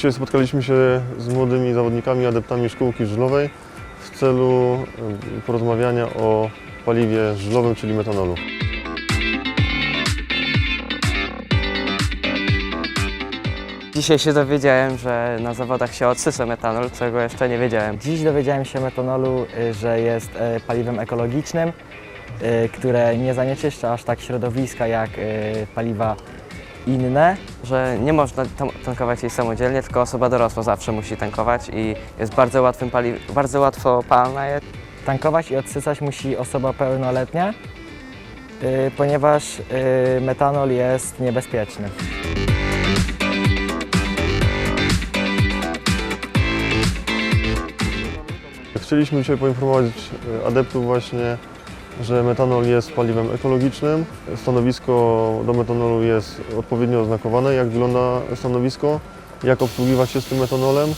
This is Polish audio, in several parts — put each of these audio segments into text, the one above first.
Dzisiaj spotkaliśmy się z młodymi zawodnikami, adeptami szkółki żużlowej w celu porozmawiania o paliwie żużlowym, czyli metanolu. Dzisiaj się dowiedziałem, że na zawodach się odsysa metanol, czego jeszcze nie wiedziałem. Dziś dowiedziałem się metanolu, y, że jest y, paliwem ekologicznym, y, które nie zanieczyszcza aż tak środowiska jak paliwa inne. Że nie można tankować jej samodzielnie, tylko osoba dorosła zawsze musi tankować i jest bardzo łatwym bardzo łatwo palna. Tankować i odsycać musi osoba pełnoletnia, y, ponieważ y, metanol jest niebezpieczny. Chcieliśmy dzisiaj poinformować e, adeptów właśnie, że metanol jest paliwem ekologicznym. Stanowisko do metanolu jest odpowiednio oznakowane, jak wygląda stanowisko, jak obsługiwać się z tym metanolem,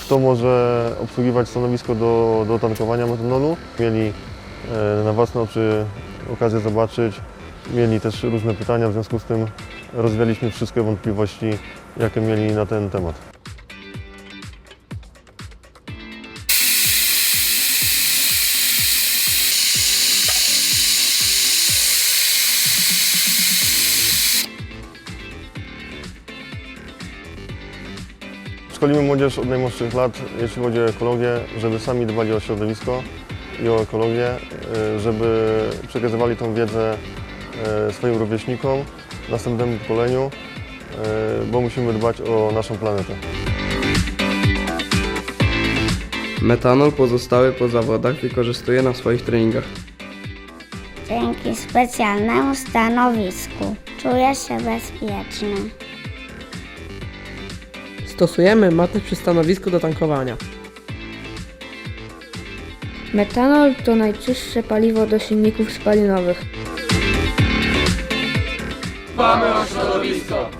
kto może obsługiwać stanowisko do, do tankowania metanolu. Mieli e, na własne oczy okazję zobaczyć, mieli też różne pytania, w związku z tym rozwialiśmy wszystkie wątpliwości, jakie mieli na ten temat. Szkolimy młodzież od najmłodszych lat, jeśli chodzi o ekologię, żeby sami dbali o środowisko i o ekologię, y, żeby przekazywali tą wiedzę y, swoim rówieśnikom, następnemu pokoleniu, y, bo musimy dbać o naszą planetę. Metanol pozostały po zawodach wykorzystuje na swoich treningach. Dzięki specjalnemu stanowisku czuję się bezpieczny. Stosujemy matę przy stanowisku do tankowania. Metanol to najczystsze paliwo do silników spalinowych. Dbamy o środowisko!